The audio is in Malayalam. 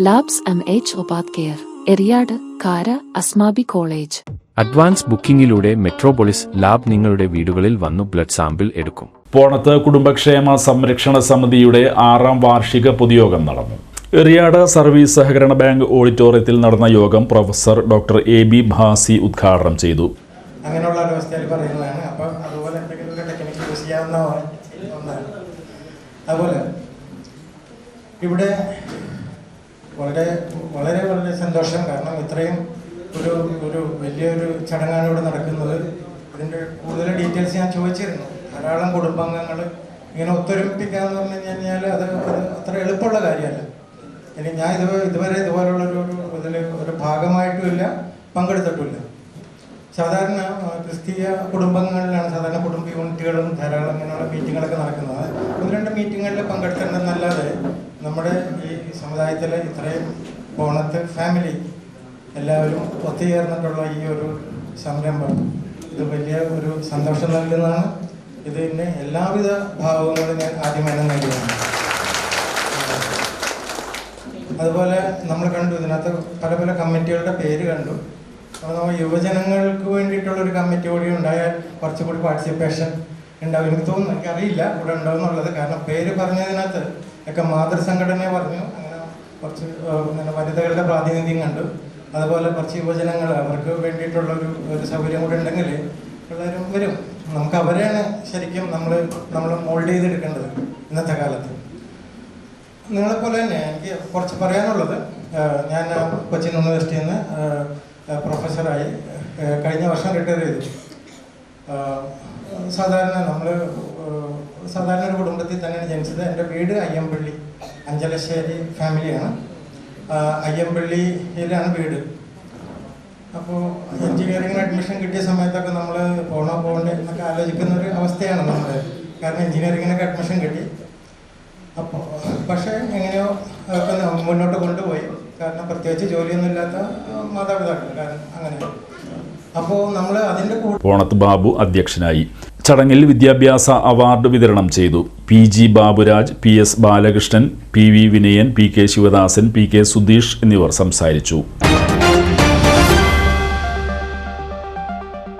Labs M H ഉപാധ്യർ care Eriyad Kara Asmabi college advance ബുക്കിംഗിലൂടെ Metropolis lab നിങ്ങളുടെ വീടുകളിൽ വന്നു ബ്ലഡ് സാമ്പിൾ എടുക്കും. പോണത്ത് കുടുംബക്ഷേമ സംരക്ഷണ സമിതിയുടെ ആറാം വാർഷിക പൊതുയോഗം നടന്നു. എറിയാട് സർവീസ് സഹകരണ ബാങ്ക് ഓഡിറ്റോറിയത്തിൽ നടന്ന യോഗം professor doctor A B Bhasi ഉദ്ഘാടനം ചെയ്തു. അങ്ങനെയുള്ള പറയുന്നതാണ്. അപ്പോൾ അതുപോലെ എന്തെങ്കിലും ഒരു ടെക്നിക്ക് യൂസ് ചെയ്യാവുന്ന ഒന്നാണ് അതുപോലെ ഇവിടെ വളരെ വളരെ വളരെ സന്തോഷം. കാരണം ഇത്രയും ഒരു ഒരു വലിയൊരു ചടങ്ങാണ് ഇവിടെ നടക്കുന്നത്. ഇതിന്റെ കൂടുതൽ ഡീറ്റെയിൽസ് ഞാൻ ചോദിച്ചിരുന്നു. ധാരാളം കുടുംബാംഗങ്ങൾ ഇങ്ങനെ ഒത്തൊരുമിപ്പിക്കുക എന്ന് പറഞ്ഞു കഴിഞ്ഞാൽ അത് അത് അത്ര എളുപ്പമുള്ള കാര്യമല്ല. ഇനി ഞാൻ ഇത് ഇതുവരെ ഇതുപോലുള്ളൊരു ഇതിൽ ഒരു ഭാഗമായിട്ടുമില്ല പങ്കെടുത്തിട്ടുമില്ല സാധാരണ ക്രിസ്തീയ കുടുംബങ്ങളിലാണ് സാധാരണ കുടുംബ യൂണിറ്റുകളും ധാരാളം ഇങ്ങനെയുള്ള മീറ്റിങ്ങുകളൊക്കെ നടക്കുന്നത്. ഒന്ന് രണ്ട് മീറ്റിങ്ങുകളിൽ പങ്കെടുത്തിട്ടുണ്ടെന്നല്ലാതെ നമ്മുടെ ഈ സമുദായത്തിലെ ഇത്രയും പോണത്ത് ഫാമിലി എല്ലാവരും ഒത്തുചേർന്നിട്ടുള്ള ഈ ഒരു സംരംഭം ഇത് വലിയ ഒരു സന്തോഷം നൽകുന്നതാണ്. ഇത് ഇതിന്റെ എല്ലാവിധ ഭാവങ്ങളും ഞാൻ ആദ്യമായി തന്നെ അതുപോലെ നമ്മൾ കണ്ടു ഇതിനകത്ത് പല പല കമ്മിറ്റികളുടെ പേര് കണ്ടു. അപ്പോൾ യുവജനങ്ങൾക്ക് വേണ്ടിയിട്ടുള്ള ഒരു കമ്മിറ്റി കൂടി ഉണ്ടായാൽ കുറച്ചുകൂടി പാർട്ടിസിപ്പേഷൻ ഉണ്ടാവും. എനിക്ക് തോന്നുന്നു എനിക്കറിയില്ല ഇവിടെ ഉണ്ടാവുന്നുള്ളത് കാരണം പേര് പറഞ്ഞതിനകത്ത് ഒക്കെ മാതൃസംഘടനയെ പറഞ്ഞു. അങ്ങനെ കുറച്ച് അങ്ങനെ വനിതകളുടെ പ്രാതിനിധ്യം കണ്ടു. അതുപോലെ കുറച്ച് യുവജനങ്ങൾ അവർക്ക് വേണ്ടിയിട്ടുള്ള ഒരു ഒരു സൗകര്യം കൂടെ ഉണ്ടെങ്കിൽ പിള്ളേരും വരും. നമുക്ക് അവരെയാണ് ശരിക്കും നമ്മൾ നമ്മൾ മോൾഡ് ചെയ്തെടുക്കേണ്ടത് ഇന്നത്തെ കാലത്ത്. നിങ്ങളെപ്പോലെ തന്നെ എനിക്ക് കുറച്ച് പറയാനുള്ളത്. ഞാൻ കൊച്ചിൻ യൂണിവേഴ്സിറ്റിയിൽ നിന്ന് പ്രൊഫസറായി. കഴിഞ്ഞ വർഷം റിട്ടയർ ചെയ്തു. സാധാരണ നമ്മൾ സാധാരണ ഒരു കുടുംബത്തിൽ തന്നെയാണ് ജനിച്ചത്. എന്റെ വീട് അയ്യമ്പള്ളി അഞ്ചലശ്ശേരി ഫാമിലിയാണ്. അയ്യമ്പള്ളിയിലാണ് വീട്. അപ്പോൾ എഞ്ചിനീയറിംഗിന് അഡ്മിഷൻ കിട്ടിയ സമയത്തൊക്കെ നമ്മൾ പോണോ പോകണ്ടേ എന്നൊക്കെ ആലോചിക്കുന്ന ഒരു അവസ്ഥയാണ് നമ്മൾ കാരണം എൻജിനീയറിങ്ങിനൊക്കെ അഡ്മിഷൻ കിട്ടി. അപ്പോൾ പക്ഷേ എങ്ങനെയോ മുന്നോട്ട് കൊണ്ടുപോയി. കാരണം പ്രത്യേകിച്ച് ജോലിയൊന്നും ഇല്ലാത്ത ആ, മാതാപിതാക്കൾ. കാരണം അങ്ങനെ. അപ്പോൾ നമ്മൾ അതിന്റെ കൂടെ പോണത്ത് ബാബു അധ്യക്ഷനായി. ചടങ്ങിൽ വിദ്യാഭ്യാസ അവാർഡ് വിതരണം ചെയ്തു. P G Baburaj P S Balakrishnan P V Vinayan P K Sivadasan P K Sudheesh എന്നിവർ സംസാരിച്ചു.